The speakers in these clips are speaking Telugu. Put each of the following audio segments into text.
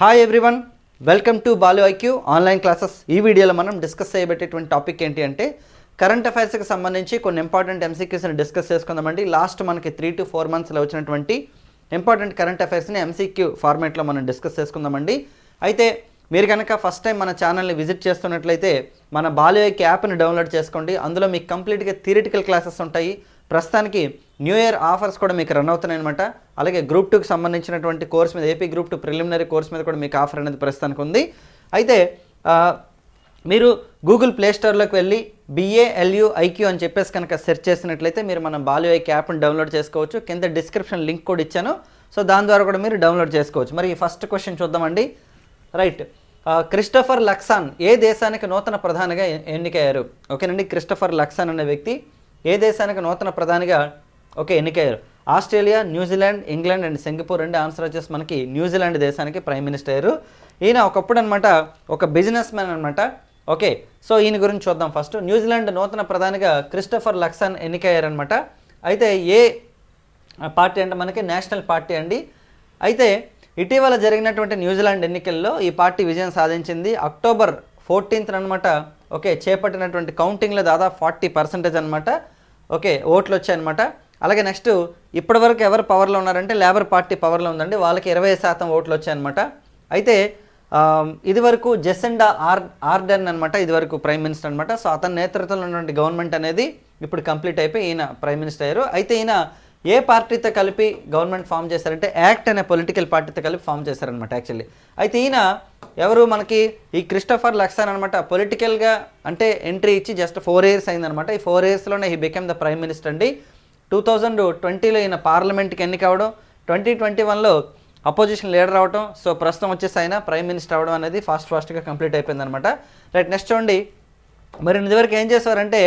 Hi everyone welcome to Balu IQ online classes ఈ వీడియోలో మనం డిస్కస్ చేయబెట్టేటువంటి టాపిక్ ఏంటి అంటే కరెంట్ అఫైర్స్కి సంబంధించి కొన్ని ఇంపార్టెంట్ ఎంసీక్యూస్ని డిస్కస్ చేసుకుందామండి. లాస్ట్ మనకి త్రీ టు ఫోర్ మంత్స్లో వచ్చినటువంటి ఇంపార్టెంట్ కరెంట్ అఫైర్స్ని ఎంసీక్యూ ఫార్మేట్లో మనం డిస్కస్ చేసుకుందామండి. అయితే మీరు కనుక ఫస్ట్ టైం మన ఛానల్ని విజిట్ చేస్తున్నట్లయితే మన బాలు ఐక్యూ యాప్ని డౌన్లోడ్ చేసుకోండి. అందులో మీకు కంప్లీట్గా థియరిటికల్ క్లాసెస్ ఉంటాయి. ప్రస్తుతానికి న్యూ ఇయర్ ఆఫర్స్ కూడా మీకు రన్ అవుతున్నాయి అనమాట అలాగే గ్రూప్ టూకి సంబంధించినటువంటి కోర్స్ మీద AP group two preliminary course మీద కూడా మీకు ఆఫర్ అనేది ప్రస్తుతానికి ఉంది. అయితే మీరు గూగుల్ ప్లేస్టోర్లోకి వెళ్ళి బిఏఎల్యూ ఐక్యూ అని చెప్పేసి కనుక సెర్చ్ చేసినట్లయితే మీరు మన బాలు ఐక్యూ యాప్ని డౌన్లోడ్ చేసుకోవచ్చు. కింద డిస్క్రిప్షన్ లింక్ కూడా ఇచ్చాను. సో దాని ద్వారా కూడా మీరు డౌన్లోడ్ చేసుకోవచ్చు. మరి ఫస్ట్ క్వశ్చన్ చూద్దామండి. రైట్. క్రిస్టఫర్ లక్సాన్ ఏ దేశానికి నూతన ప్రధానిగా ఎన్నికయ్యారు? ఓకేనండి. క్రిస్టఫర్ లక్సాన్ అనే వ్యక్తి ఏ దేశానికి నూతన ప్రధానిగా? ఓకే ఎన్నికయ్యారు. Australia New Zealand England and Singapore అండి ఆన్సర్ వచ్చేసి మనకి న్యూజిలాండ్ దేశానికి ప్రైమ్ మినిస్టర్ అయ్యారు. ఈయన ఒకప్పుడు అనమాట ఒక బిజినెస్ మ్యాన్ అనమాట ఓకే సో ఈయన గురించి చూద్దాం ఫస్ట్. న్యూజిలాండ్ నూతన ప్రధానిగా క్రిస్టఫర్ లక్సన్ ఎన్నికయ్యారనమాట అయితే ఏ పార్టీ అంటే మనకి? నేషనల్ పార్టీ అండి. అయితే ఇటీవల జరిగినటువంటి న్యూజిలాండ్ ఎన్నికల్లో ఈ పార్టీ విజయం సాధించింది అక్టోబర్ ఫోర్టీన్త్ అనమాట ఓకే చేపట్టినటువంటి కౌంటింగ్లో దాదాపు ఫార్టీ పర్సెంటేజ్ అనమాట ఓకే ఓట్లు వచ్చాయన్నమాట అలాగే నెక్స్ట్ ఇప్పటివరకు ఎవరు పవర్లో ఉన్నారంటే లేబర్ పార్టీ పవర్లో ఉందండి. వాళ్ళకి ఇరవై శాతం ఓట్లు వచ్చాయన్నమాట అయితే ఇదివరకు జెసెండా ఆర్ ఆర్డెన్ అనమాట ఇదివరకు ప్రైమ్ మినిస్టర్ అనమాట సో అతని నేతృత్వంలో ఉన్నటువంటి గవర్నమెంట్ అనేది ఇప్పుడు కంప్లీట్ అయిపోయి ఈయన ప్రైమ్ మినిస్టర్ అయ్యారు. అయితే ఈయన ఏ పార్టీతో కలిపి గవర్నమెంట్ ఫామ్ చేశారంటే యాక్ట్ అనే పొలిటికల్ పార్టీతో కలిపి ఫామ్ చేశారనమాట యాక్చువల్లీ అయితే ఈయన ఎవరు మనకి ఈ క్రిస్టఫర్ లక్సాన్ అనమాట పొలిటికల్గా అంటే ఎంట్రీ ఇచ్చి జస్ట్ ఫోర్ ఇయర్స్ అయిందనమాట ఈ four ఇయర్స్లోనే he became the prime minister అండి. టూ థౌజండ్ ట్వంటీలో ఈయన పార్లమెంట్కి ఎన్నిక అవ్వడం ట్వంటీ ట్వంటీ వన్లో అపోజిషన్ లీడర్ అవడం సో ప్రస్తుతం వచ్చేసి ఆయన ప్రైమ్ మినిస్టర్ అవడం అనేది ఫాస్ట్ ఫాస్ట్గా కంప్లీట్ అయిపోయిందనమాట రైట్ నెక్స్ట్ చూడండి. మరి ఇదివరకు ఏం చేసేవారంటే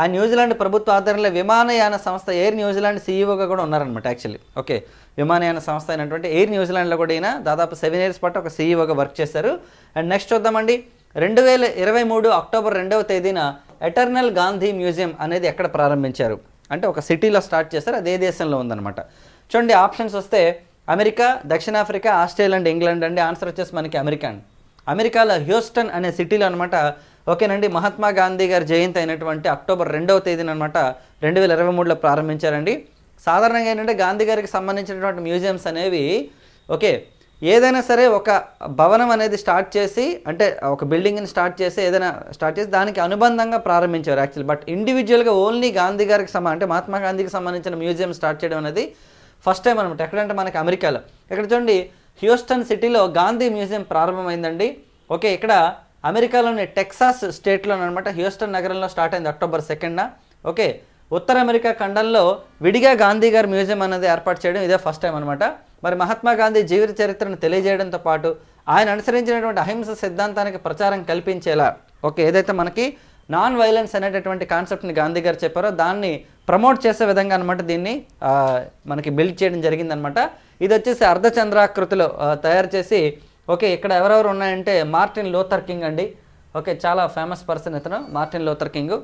ఆ న్యూజిలాండ్ ప్రభుత్వ ఆధ్వర్యంలో విమానయాన సంస్థ ఎయిర్ న్యూజిలాండ్ సీఈఓగా కూడా ఉన్నారనమాట యాక్చువల్లీ ఓకే విమానయాన సంస్థ అయినటువంటి ఎయిర్ న్యూజిలాండ్లో కూడా ఈయన దాదాపు సెవెన్ ఇయర్స్ పాటు ఒక సీఈఓగా వర్క్ చేశారు. అండ్ నెక్స్ట్ చూద్దామండి. రెండు వేల ఇరవై మూడు అక్టోబర్ రెండవ తేదీన ఎటర్నల్ గాంధీ మ్యూజియం అనేది ఎక్కడ ప్రారంభించారు? అంటే ఒక సిటీలో స్టార్ట్ చేశారు అదే దేశంలో ఉందన్నమాట. చూడండి ఆప్షన్స్ వస్తే అమెరికా దక్షిణాఫ్రికా ఆస్ట్రేలియా అండ్ ఇంగ్లాండ్ అండి. ఆన్సర్ వచ్చేసి మనకి అమెరికా అండి. అమెరికాలో హ్యూస్టన్ అనే సిటీలో అనమాట ఓకేనండి మహాత్మా గాంధీ గారి జయంతి అయినటువంటి అక్టోబర్ రెండవ తేదీన అనమాట రెండు వేల ఇరవై మూడులో ప్రారంభించారండి. సాధారణంగా ఏంటంటే గాంధీ గారికి సంబంధించినటువంటి మ్యూజియంస్ అనేవి ఓకే ఏదైనా సరే ఒక భవనం అనేది స్టార్ట్ చేసి అంటే ఒక బిల్డింగ్ని స్టార్ట్ చేసి ఏదైనా స్టార్ట్ చేసి దానికి అనుబంధంగా ప్రారంభించారు యాక్చువల్ బట్ ఇండివిజువల్గా ఓన్లీ గాంధీ గారికి సంబంధ అంటే మహాత్మా గాంధీకి సంబంధించిన మ్యూజియం స్టార్ట్ చేయడం అనేది ఫస్ట్ టైం అనమాట ఎక్కడంటే మనకి అమెరికాలో. ఇక్కడ చూడండి హ్యూస్టన్ సిటీలో గాంధీ మ్యూజియం ప్రారంభమైందండి. ఓకే ఇక్కడ అమెరికాలోని టెక్సాస్ స్టేట్లో అనమాట హ్యూస్టన్ నగరంలో స్టార్ట్ అయింది అక్టోబర్ సెకండ్న. ఓకే ఉత్తర అమెరికా ఖండంలో విడిగా గాంధీ గారి మ్యూజియం అనేది ఏర్పాటు చేయడం ఇదే ఫస్ట్ టైం అనమాట మరి మహాత్మా గాంధీ జీవిత చరిత్రను తెలియజేయడంతో పాటు ఆయన అనుసరించినటువంటి అహింస సిద్ధాంతానికి ప్రచారం కల్పించేలా. ఓకే ఏదైతే మనకి నాన్ వైలెన్స్ అనేటటువంటి కాన్సెప్ట్ని గాంధీ గారు చెప్పారో దాన్ని ప్రమోట్ చేసే విధంగా అనమాట దీన్ని మనకి బిల్డ్ చేయడం జరిగిందనమాట ఇది వచ్చేసి అర్ధచంద్రాకృతిలో తయారు చేసి ఓకే ఇక్కడ ఎవరెవరు ఉన్నాయంటే మార్టిన్ లోథర్ కింగ్ అండి. ఓకే చాలా ఫేమస్ పర్సన్ ఇతను మార్టిన్ లోథర్ కింగ్.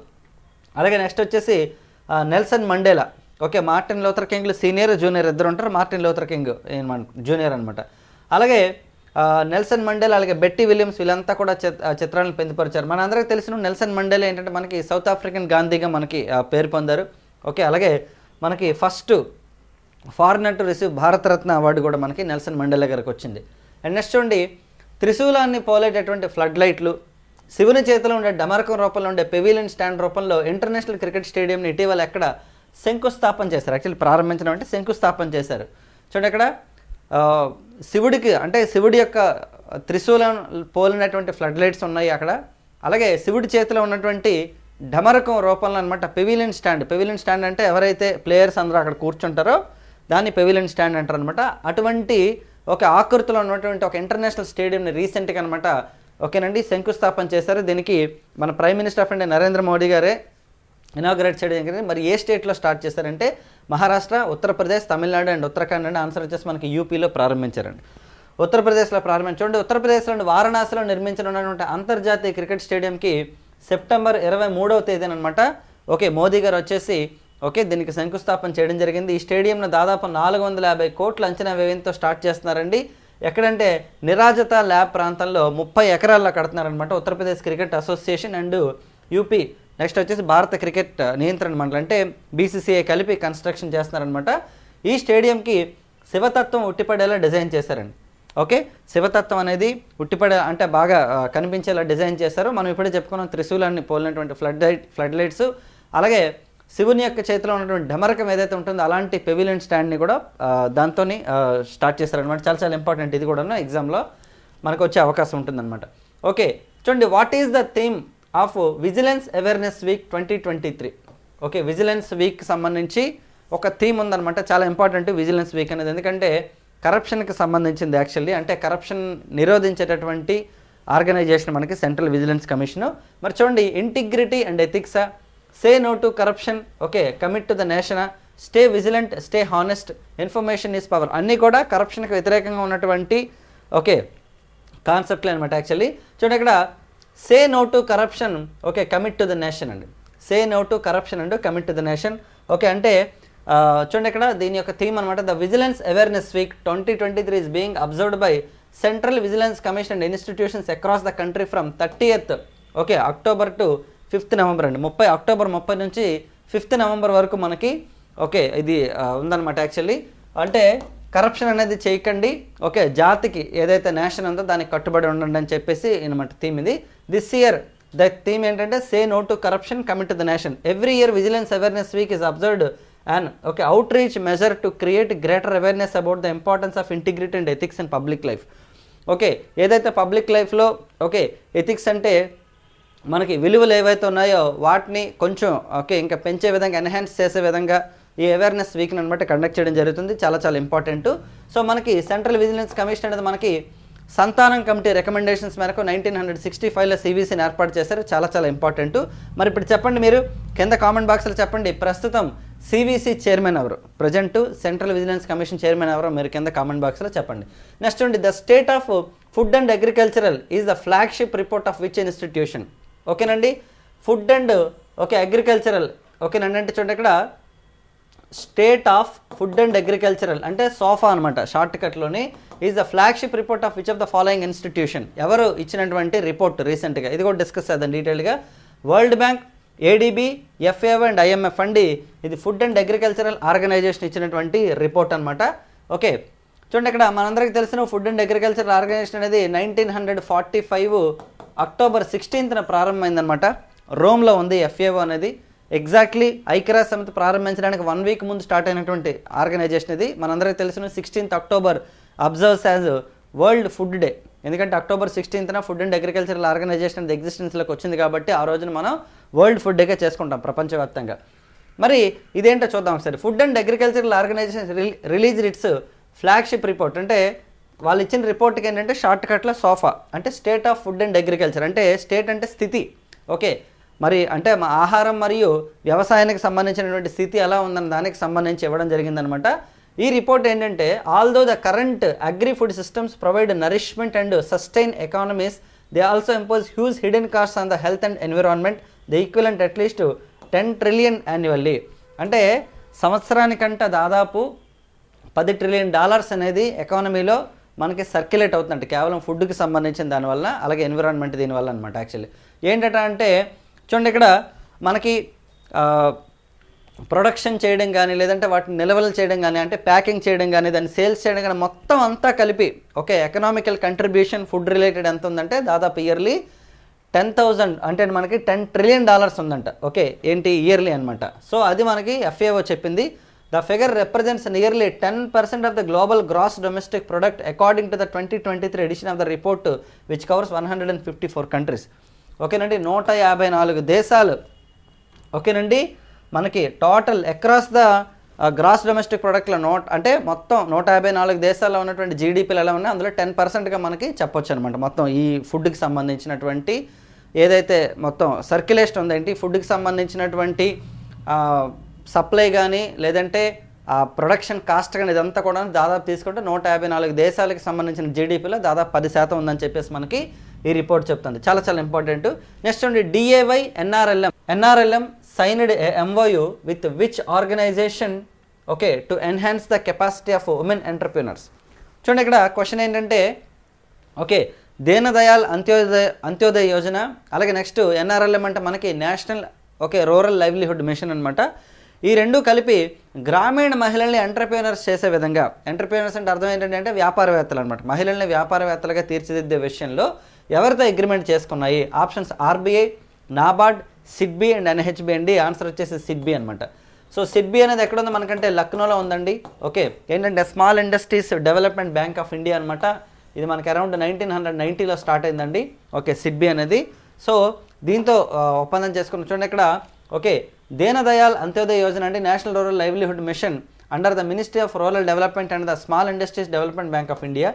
అలాగే నెక్స్ట్ వచ్చేసి Nelson Mandela. Okay Martin Luther కింగ్లు senior junior ఇద్దరు ఉంటారు మార్టిన్ లోథర్ కింగ్ జూనియర్ అనమాట అలాగే నెల్సన్ మండేలా అలాగే బెట్టి విలియమ్స్ వీళ్ళంతా కూడా చిత్రాలను పొందుపరిచారు మన అందరికీ తెలిసిన నెల్సన్ మండేలా ఏంటంటే మనకి సౌత్ ఆఫ్రికన్ గాంధీగా మనకి పేరు పొందారు. ఓకే అలాగే మనకి first foreigner to receive Bharat Ratna award కూడా మనకి నెల్సన్ మండేలా గారికి వచ్చింది. అండ్ నెక్స్ట్ చూడండి త్రిశూలాన్ని పోలేటటువంటి ఫ్లడ్ లైట్లు శివుని చేతిలో ఉండే డమరకం రూపంలో ఉండే పెవిలియన్ స్టాండ్ రూపంలో ఇంటర్నేషనల్ క్రికెట్ స్టేడియంని ఇటీవల ఎక్కడ శంకుస్థాపన చేశారు. యాక్చువల్లీ ప్రారంభించడం అంటే శంకుస్థాపన చేశారు. చూడండి ఇక్కడ శివుడికి అంటే శివుడి యొక్క త్రిశూలం పోలినటువంటి ఫ్లడ్ లైట్స్ ఉన్నాయి అక్కడ. అలాగే శివుడి చేతిలో ఉన్నటువంటి డమరకం రూపంలో అనమాట పెవిలియన్ స్టాండ్ పెవిలియన్ స్టాండ్ అంటే ఎవరైతే ప్లేయర్స్ అందరూ అక్కడ కూర్చుంటారో దాన్ని పెవిలియన్ స్టాండ్ అంటారు అనమాట అటువంటి ఒక ఆకృతిలో ఉన్నటువంటి ఒక ఇంటర్నేషనల్ స్టేడియంని రీసెంట్గా అనమాట ఓకేనండి శంకుస్థాపన చేశారు. దీనికి మన prime minister of India Narendra Modi గారే ఇనాగ్రేట్ చేయడం జరిగింది. మరి ఏ స్టేట్లో స్టార్ట్ చేశారంటే Maharashtra Uttar Pradesh Tamil Nadu and Uttarakhand and answer వచ్చేసి మనకి యూపీలో ప్రారంభించారండి. ఉత్తరప్రదేశ్లో ప్రారంభించండి. ఉత్తరప్రదేశ్లోని వారణాసిలో నిర్మించనున్నటువంటి అంతర్జాతీయ క్రికెట్ స్టేడియంకి సెప్టెంబర్ ఇరవై మూడవ తేదీన అనమాట ఓకే మోదీ గారు వచ్చేసి ఓకే దీనికి శంకుస్థాపన చేయడం జరిగింది. ఈ స్టేడియంను దాదాపు నాలుగు వందల యాభై కోట్ల అంచనా వ్యయంతో స్టార్ట్ చేస్తున్నారండి. ఎక్కడంటే నిరాజత ల్యాబ్ ప్రాంతంలో ముప్పై ఎకరాల్లో కడుతున్నారనమాట Uttar Pradesh cricket association and UP. Next వచ్చేసి భారత క్రికెట్ నియంత్రణ మండలి. అంటే బీసీసీఐ కలిపి కన్స్ట్రక్షన్ చేస్తున్నారనమాట ఈ స్టేడియంకి శివతత్వం ఉట్టిపడేలా డిజైన్ చేశారండి. ఓకే శివతత్వం అనేది ఉట్టిపడే అంటే బాగా కనిపించేలా డిజైన్ చేశారు. మనం ఇప్పుడే చెప్పుకున్నాం త్రిశూలాన్ని పోలినటువంటి ఫ్లడ్ లైట్ ఫ్లడ్ లైట్స్. అలాగే శివుని యొక్క చేతిలో ఉన్నటువంటి డమరకం ఏదైతే ఉంటుందో అలాంటి పెవిలియన్ స్టాండ్ని కూడా దాంతో స్టార్ట్ చేస్తారనమాట చాలా చాలా ఇంపార్టెంట్ ఇది కూడా ఎగ్జామ్లో మనకు వచ్చే అవకాశం ఉంటుందన్నమాట. ఓకే చూడండి what is the theme of vigilance awareness week twenty twenty three okay vigilance week సంబంధించి ఒక థీమ్ ఉందన్నమాట. చాలా ఇంపార్టెంట్ విజిలెన్స్ వీక్ అనేది. ఎందుకంటే కరప్షన్కి సంబంధించింది యాక్చువల్లీ అంటే కరప్షన్ నిరోధించేటటువంటి ఆర్గనైజేషన్ మనకి సెంట్రల్ విజిలెన్స్ కమిషను మరి చూడండి integrity and ఎథిక్సా say no to corruption okay commit to the nation stay vigilant stay honest information is power అన్నీ కూడా కరప్షన్కి వ్యతిరేకంగా ఉన్నటువంటి ఓకే కాన్సెప్ట్లు అనమాట యాక్చువల్లీ చూడండి ఇక్కడ say no to corruption okay commit to the nation అండి. Say no to corruption and commit to the nation okay అంటే చూడండి ఇక్కడ దీని యొక్క థీమ్ అనమాట the vigilance awareness week twenty twenty three is being observed by central vigilance commission and institutions across the country from thirtieth okay October to fifth November అండి. ముప్పై అక్టోబర్ ముప్పై నుంచి ఫిఫ్త్ నవంబర్ వరకు మనకి ఓకే ఇది ఉందన్నమాట యాక్చువల్లీ. అంటే కరప్షన్ అనేది చేయకండి. ఓకే జాతికి ఏదైతే నేషన్ ఉందో దానికి కట్టుబడి ఉండండి అని చెప్పేసి అనమాట థీమ్ ఇది. దిస్ ఇయర్ ద థీమ్ ఏంటంటే say no to corruption commit to the nation every year vigilance awareness week is observed and okay outreach measure to create greater awareness about the importance of integrity and ethics in public life okay ఏదైతే పబ్లిక్ లైఫ్లో ఓకే ఎథిక్స్ అంటే మనకి విలువలు ఏవైతే ఉన్నాయో వాటిని కొంచెం ఓకే ఇంకా పెంచే విధంగా ఎన్హాన్స్ చేసే విధంగా ఈ అవేర్నెస్ వీక్ని అనమాట కండక్ట్ చేయడం జరుగుతుంది. చాలా చాలా ఇంపార్టెంట్ సో మనకి సెంట్రల్ విజిలెన్స్ కమిషన్ అనేది మనకి సంతానం కమిటీ రికమెండేషన్స్ మేరకు నైన్టీన్ హండ్రెడ్ సిక్స్టీ ఫైవ్లో సిబిసిని ఏర్పాటు చేశారు. చాలా చాలా ఇంపార్టెంట్ మరి ఇప్పుడు చెప్పండి మీరు కింద కామెంట్ బాక్స్లో చెప్పండి. ప్రస్తుతం సివిసి చైర్మన్ ఎవరు? Present central vigilance commission chairman ఎవరు మీరు కింద కామెంట్ బాక్స్లో చెప్పండి. నెక్స్ట్ ఉండి the state of food and agricultural is the flagship report of which institution ఓకేనండి? Food and okay agricultural. ఓకేనండి అంటే చూడండి ఇక్కడ. State of food and agricultural. అంటే సోఫా అనమాట short కట్లోని. Is the flagship report of which of the following institution. ఎవరు ఇచ్చినటువంటి రిపోర్ట్ రీసెంట్గా? ఇది కూడా డిస్కస్ చేద్దాం డీటెయిల్గా. World Bank ADB FAO and IMF అండి. ఇది ఫుడ్ అండ్ అగ్రికల్చరల్ ఆర్గనైజేషన్ ఇచ్చినటువంటి రిపోర్ట్ అనమాట ఓకే చూడండి ఇక్కడ మనందరికీ తెలిసిన ఫుడ్ అండ్ అగ్రికల్చర్ ఆర్గనైజేషన్ అనేది nineteen hundred forty five October సిక్స్టీన్త్న ప్రారంభమైందనమాట రోమ్లో ఉంది ఎఫ్ఏఓ అనేది. ఎగ్జాక్ట్లీ ఐక్యరాజ్య సమితి ప్రారంభించడానికి వన్ వీక్ ముందు స్టార్ట్ అయినటువంటి ఆర్గనైజేషన్ ఇది. మనందరికీ తెలిసిన sixteenth October observes as World Food Day ఎందుకంటే అక్టోబర్ సిక్స్టీన్త్న ఫుడ్ అండ్ అగ్రికల్చరల్ ఆర్గనైజేషన్ అనేది ఎగ్జిస్టెన్స్లోకి వచ్చింది కాబట్టి ఆ రోజున మనం వరల్డ్ ఫుడ్ డేగా చేసుకుంటాం ప్రపంచవ్యాప్తంగా. మరి ఇదేంటో చూద్దాం ఒకసారి. Food and agricultural organisation release its flagship report అంటే వాళ్ళు ఇచ్చిన రిపోర్ట్కి ఏంటంటే షార్ట్ కట్లో సోఫా అంటే state of food and agriculture అంటే స్టేట్ అంటే స్థితి. ఓకే మరి అంటే మా ఆహారం మరియు వ్యవసాయానికి సంబంధించినటువంటి స్థితి ఎలా ఉందన్న దానికి సంబంధించి ఇవ్వడం జరిగిందనమాట. ఈ రిపోర్ట్ ఏంటంటే although the current agri food systems provide nourishment and sustain economies they also impose huge hidden cost on the health and environment the equivalent at least ten trillion annually అంటే సంవత్సరానికంట దాదాపు పది ట్రిలియన్ డాలర్స్ అనేది ఎకానమీలో మనకి సర్క్యులేట్ అవుతుందంట. కేవలం ఫుడ్కి సంబంధించిన దానివల్ల అలాగే ఎన్విరాన్మెంట్ దీనివల్ల అనమాట యాక్చువల్లీ ఏంటంటే అంటే చూడండి ఇక్కడ మనకి ప్రొడక్షన్ చేయడం కానీ లేదంటే వాటిని నిల్వలు చేయడం కానీ అంటే ప్యాకింగ్ చేయడం కానీ దాన్ని సేల్స్ చేయడం కానీ మొత్తం అంతా కలిపి okay economical contribution food related ఎంత ఉందంటే దాదాపు ఇయర్లీ టెన్ థౌజండ్ అంటే మనకి టెన్ ట్రిలియన్ డాలర్స్ ఉందంట. ఓకే ఏంటి ఇయర్లీ అనమాట సో అది మనకి ఎఫ్ఏఓ చెప్పింది. The figure represents nearly ten percent of the global gross domestic product according to the twenty twenty three edition of the report which covers one hundred and fifty four countries ఓకేనండి నూట యాభై నాలుగు దేశాలు. ఓకేనండి మనకి total across the gross domestic ప్రొడక్ట్లో note అంటే మొత్తం నూట యాభై నాలుగు దేశాల్లో ఉన్నటువంటి జీడిపిలు ఎలా ఉన్నాయి? అందులో టెన్ పర్సెంట్గా మనకి చెప్పొచ్చు అనమాట మొత్తం ఈ ఫుడ్కి సంబంధించినటువంటి ఏదైతే మొత్తం సర్క్యులేషన్ ఉందేంటి? ఫుడ్కి సంబంధించినటువంటి uh, సప్లై కానీ లేదంటే ఆ ప్రొడక్షన్ కాస్ట్ కానీ ఇదంతా కూడా దాదాపు తీసుకుంటే నూట యాభై నాలుగు దేశాలకు సంబంధించిన జీడిపిలో దాదాపు పది శాతం ఉందని చెప్పేసి మనకి ఈ రిపోర్ట్ చెప్తుంది. చాలా చాలా ఇంపార్టెంట్. నెక్స్ట్ ఉండి DAY NRLM NRLM signed MOU with which organisation? Okay to enhance the capacity of women entrepreneurs. చూడండి ఇక్కడ క్వశ్చన్ ఏంటంటే ఓకే దీనదయాల్ అంత్యోదయ అంత్యోదయ యోజన అలాగే నెక్స్ట్ ఎన్ఆర్ఎల్ఎం అంటే మనకి national okay rural livelihood mission అనమాట ఈ రెండు కలిపి గ్రామీణ మహిళల్ని ఎంటర్ప్రీనర్స్ చేసే విధంగా ఎంటర్ప్రీనర్స్ అంటే అర్థం ఏంటంటే అంటే వ్యాపారవేత్తలు అనమాట మహిళల్ని వ్యాపారవేత్తలుగా తీర్చిదిద్దే విషయంలో ఎవరితో అగ్రిమెంట్ చేసుకున్నాయి? Options RBI NABARD SIDBI and NHB అండి. ఆన్సర్ వచ్చేసి సిడ్బి అనమాట సో సిడ్బి అనేది ఎక్కడ ఉంది మనకంటే లక్నోలో ఉందండి. ఓకే ఏంటంటే small industries development bank of India అనమాట ఇది మనకి అరౌండ్ నైన్టీన్ హండ్రెడ్ నైంటీలో స్టార్ట్ అయిందండి. ఓకే సిడ్బి అనేది. సో దీంతో ఒప్పందం చేసుకున్న చూడండి. ఇక్కడ ఓకే దీనదయాల్ అంత్యోదయ యోజన అంటే national rural livelihood mission under the ministry of rural development and the small industries development bank of India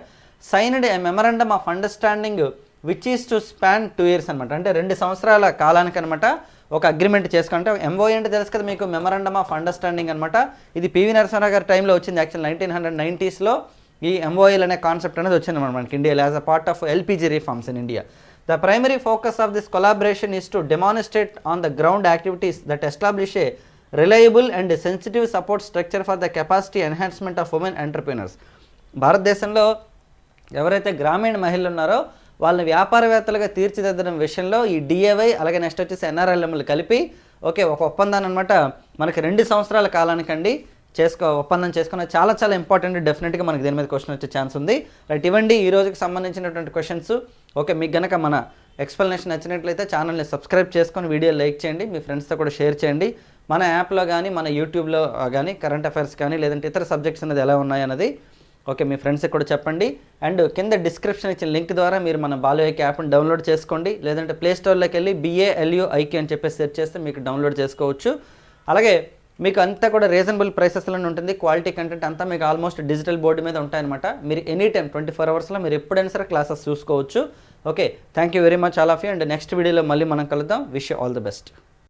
signed a memorandum of understanding which is to span two years అనమాట అంటే రెండు సంవత్సరాల కాలానికి అనమాట ఒక అగ్రిమెంట్ చేసుకుంటే ఎంఓఏ అంటే తెలుసు కదా మీకు మెమరాండమ్ ఆఫ్ అండర్స్టాండింగ్ అనమాట ఇది పివి నరసింహరావు గారి టైంలో వచ్చింది యాక్చువల్ నైన్టీన్ హండ్రెడ్ నైంటీస్లో ఈ ఎంఓఎల్ అనే కాన్సెప్ట్ అనేది వచ్చింది అనమాట మనకి ఇండియాలో as a part of LPG reforms in India. The primary focus of this collaboration is to demonstrate on the ground activities that establish a reliable and sensitive support structure for the capacity enhancement of women entrepreneurs భారతదేశంలో ఎవరైతే గ్రామీణ మహిళలు ఉన్నారో వాళ్ళని వ్యాపారవేత్తలుగా తీర్చిదిద్దడం విషయంలో ఈ డిఏవై అలాగే నెక్స్ట్ వచ్చేసి ఎన్ఆర్ఎల్ఎంలు కలిపి ఓకే ఒక ఒప్పందాన్ని అనమాట మనకి రెండు సంవత్సరాల కాలానికండి. చేసుకో ఒప్పందం చేసుకున్న చాలా చాలా ఇంపార్టెంట్ డెఫినెట్గా మనకి దీని మీద క్వశ్చన్ వచ్చే ఛాన్స్ ఉంది. రైట్ ఇవ్వండి ఈ రోజుకి సంబంధించినటువంటి క్వశ్చన్స్ ఓకే మీకు గనక మన ఎక్స్ప్లెనేషన్ నచ్చినట్లయితే ఛానల్ని సబ్స్క్రైబ్ చేసుకొని వీడియో లైక్ చేయండి మీ ఫ్రెండ్స్తో కూడా షేర్ చేయండి. మన యాప్లో కానీ మన యూట్యూబ్లో కానీ కరెంట్ అఫైర్స్ కానీ లేదంటే ఇతర సబ్జెక్ట్స్ అనేది ఎలా ఉన్నాయన్నది ఓకే మీ ఫ్రెండ్స్కి కూడా చెప్పండి. అండ్ కింద డిస్క్రిప్షన్ ఇచ్చిన లింక్ ద్వారా మీరు మన బాలోయక్ యాప్ని డౌన్లోడ్ చేసుకోండి. లేదంటే ప్లే స్టోర్లోకి వెళ్ళి బిఏఎల్యూఐకి అని చెప్పేసి సెర్చ్ చేస్తే మీకు డౌన్లోడ్ చేసుకోవచ్చు. అలాగే మీకు అంతా కూడా రీజనబుల్ ప్రైసెస్లోనే ఉంటుంది. క్వాలిటీ కంటెంట్ అంతా మీకు ఆల్మోస్ట్ డిజిటల్ బోర్డు మీద ఉంటాయన్నమాట. మీరు ఎనీ టైం ట్వంటీ ఫోర్ అవర్స్లో మీరు ఎప్పుడైనా సరే క్లాసెస్ చూసుకోవచ్చు. Okay thank you very much all of you and next వీడియోలో మళ్ళీ మనం కలుద్దాం. Wish all the best